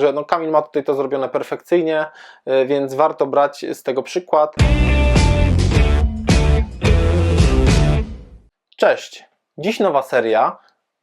Także no, Kamil ma tutaj to zrobione perfekcyjnie, y, więc warto brać z tego przykład. Cześć! Dziś nowa seria,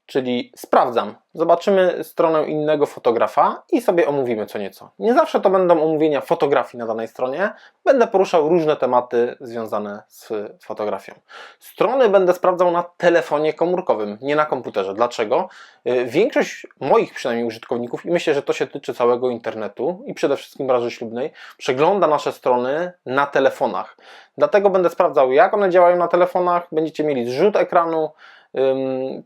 czyli sprawdzam. Zobaczymy stronę innego fotografa i sobie omówimy co nieco. Nie zawsze to będą omówienia fotografii na danej stronie. Będę poruszał różne tematy związane z fotografią. Strony będę sprawdzał na telefonie komórkowym, nie na komputerze. Dlaczego? Y, Większość moich przynajmniej użytkowników, i myślę, że to się tyczy całego internetu i przede wszystkim branży ślubnej, przegląda nasze strony na telefonach. Dlatego będę sprawdzał, jak one działają na telefonach. Będziecie mieli zrzut ekranu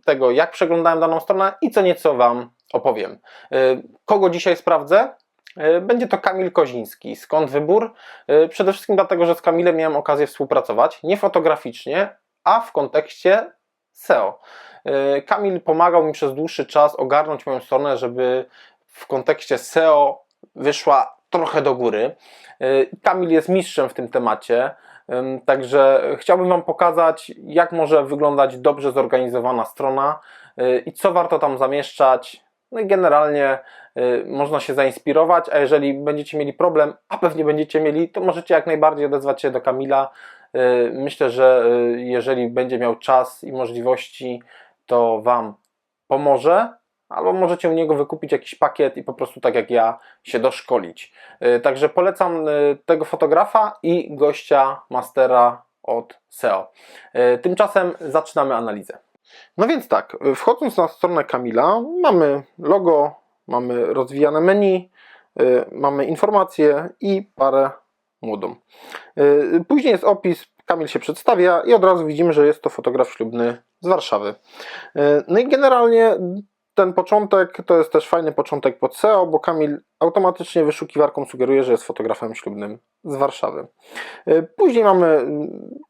tego, jak przeglądałem daną stronę i co nieco Wam opowiem. Y, Kogo dzisiaj sprawdzę? Y, Będzie to Kamil Koziński. Skąd wybór? Y, Przede wszystkim dlatego, że z Kamilem miałem okazję współpracować, nie fotograficznie, a w kontekście SEO. Kamil pomagał mi przez dłuższy czas ogarnąć moją stronę, żeby w kontekście SEO wyszła trochę do góry. Kamil jest mistrzem w tym temacie. Także chciałbym Wam pokazać, jak może wyglądać dobrze zorganizowana strona y, i co warto tam zamieszczać. No i generalnie y, można się zainspirować, a jeżeli będziecie mieli problem, a pewnie będziecie mieli, to możecie jak najbardziej odezwać się do Kamila. Y, Myślę, że jeżeli będzie miał czas i możliwości, to Wam pomoże. Albo możecie u niego wykupić jakiś pakiet i po prostu tak jak ja się doszkolić. Y, Także polecam y, tego fotografa i gościa mastera od SEO. Y, Tymczasem zaczynamy analizę. No więc tak, wchodząc na stronę Kamila, mamy logo, mamy rozwijane menu, mamy informacje i parę młodą. Później jest opis, Kamil się przedstawia i od razu widzimy, że jest to fotograf ślubny z Warszawy. No i generalnie ten początek to jest też fajny początek pod SEO, bo Kamil automatycznie wyszukiwarką sugeruje, że jest fotografem ślubnym z Warszawy. Y, Później mamy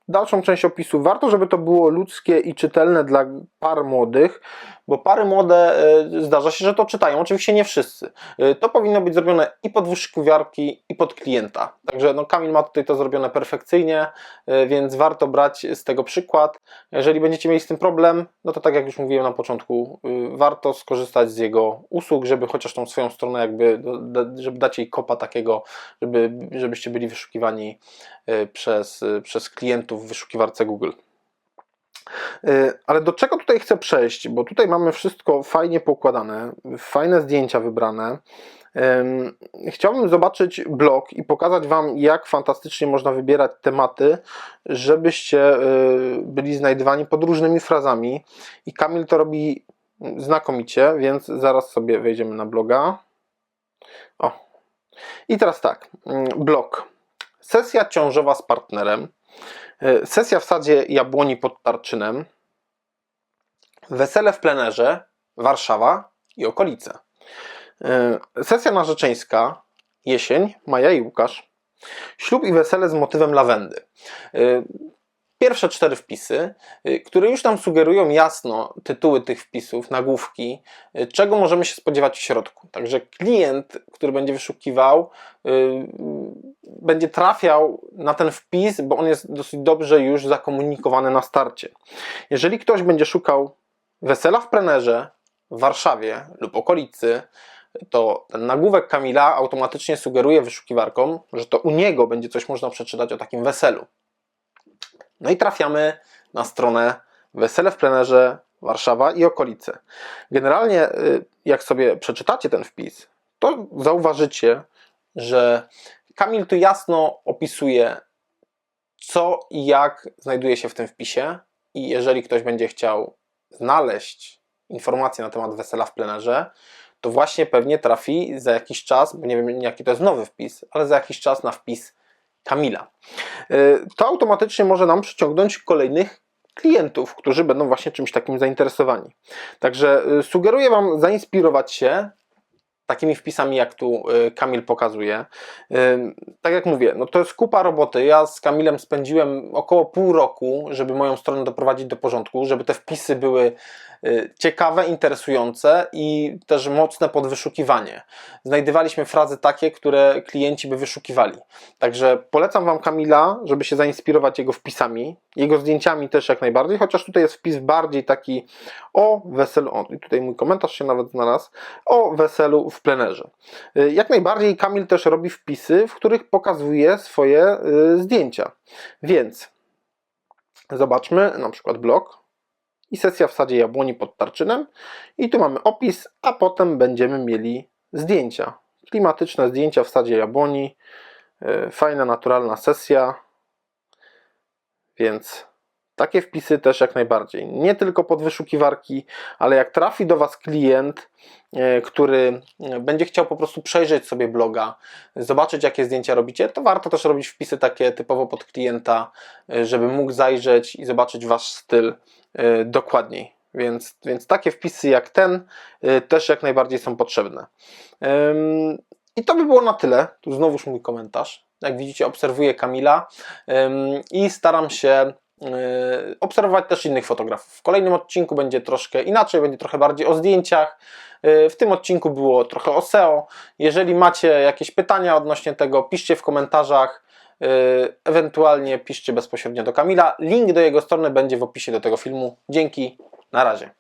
dalszą część opisu. Warto, żeby to było ludzkie i czytelne dla par młodych, bo pary młode y, zdarza się, że to czytają. Oczywiście nie wszyscy. Y, To powinno być zrobione i pod wyszukiwarki, i pod klienta. Także no, Kamil ma tutaj to zrobione perfekcyjnie, więc warto brać z tego przykład. Jeżeli będziecie mieli z tym problem, no to tak jak już mówiłem na początku, warto skorzystać z jego usług, żeby chociaż tą swoją stronę jakby, da- żeby dać jej kopa takiego, żeby, żebyście byli wyszukiwani y, przez, y, przez klientów w wyszukiwarce Google. Y, Ale do czego tutaj chcę przejść? Bo tutaj mamy wszystko fajnie poukładane, fajne zdjęcia wybrane. Ym, Chciałbym zobaczyć blog i pokazać Wam, jak fantastycznie można wybierać tematy, żebyście byli znajdowani pod różnymi frazami. I Kamil to robi znakomicie, więc zaraz sobie wejdziemy na bloga. O. I teraz tak, mm, blog. Sesja ciążowa z partnerem. Y, Sesja w sadzie jabłoni pod Tarczynem. Wesele w plenerze, Warszawa i okolice. Y, Sesja narzeczeńska, jesień, Maja i Łukasz. Ślub i wesele z motywem lawendy. Pierwsze cztery wpisy, y, które już nam sugerują jasno tytuły tych wpisów, nagłówki, y, czego możemy się spodziewać w środku. Także klient, który będzie wyszukiwał, y, będzie trafiał na ten wpis, bo on jest dosyć dobrze już zakomunikowany na starcie. Jeżeli ktoś będzie szukał wesela w plenerze w Warszawie lub okolicy, to ten nagłówek Kamila automatycznie sugeruje wyszukiwarkom, że to u niego będzie coś można przeczytać o takim weselu. No i trafiamy na stronę Wesele w plenerze Warszawa i okolice. Generalnie, y, jak sobie przeczytacie ten wpis, to zauważycie, że Kamil tu jasno opisuje, co i jak znajduje się w tym wpisie. I jeżeli ktoś będzie chciał znaleźć informacje na temat wesela w plenerze, to właśnie pewnie trafi za jakiś czas, bo nie wiem jaki to jest nowy wpis, ale za jakiś czas na wpis Kamila. Y, To automatycznie może nam przyciągnąć kolejnych klientów, którzy będą właśnie czymś takim zainteresowani. Także y, sugeruję Wam zainspirować się takimi wpisami, jak tu y, Kamil pokazuje. Tak jak mówię, no to jest kupa roboty. Ja z Kamilem spędziłem około pół roku, żeby moją stronę doprowadzić do porządku, żeby te wpisy były ciekawe, interesujące i też mocne pod wyszukiwanie. Znajdywaliśmy frazy takie, które klienci by wyszukiwali. Także polecam Wam Kamila, żeby się zainspirować jego wpisami, jego zdjęciami też jak najbardziej, chociaż tutaj jest wpis bardziej taki o weselu, i tutaj mój komentarz się nawet znalazł, o weselu w w plenerze. Y, Jak najbardziej Kamil też robi wpisy, w których pokazuje swoje y, zdjęcia. Więc zobaczmy na przykład blog i sesja w sadzie jabłoni pod Tarczynem i tu mamy opis, a potem będziemy mieli zdjęcia. Klimatyczne zdjęcia w sadzie jabłoni, y, fajna, naturalna sesja, więc takie wpisy też jak najbardziej. Nie tylko pod wyszukiwarki, ale jak trafi do Was klient, e, który e, będzie chciał po prostu przejrzeć sobie bloga, zobaczyć jakie zdjęcia robicie, to warto też robić wpisy takie typowo pod klienta, e, żeby mógł zajrzeć i zobaczyć Wasz styl e, dokładniej. Więc, więc takie wpisy jak ten e, też jak najbardziej są potrzebne. I to by było na tyle. Tu znowuż mój komentarz. Jak widzicie, obserwuję Kamila i staram się yy, obserwować też innych fotografów. W kolejnym odcinku będzie troszkę inaczej, będzie trochę bardziej o zdjęciach. W tym odcinku było trochę o SEO. Jeżeli macie jakieś pytania odnośnie tego, piszcie w komentarzach. Yy, Ewentualnie piszcie bezpośrednio do Kamila. Link do jego strony będzie w opisie do tego filmu. Dzięki, na razie.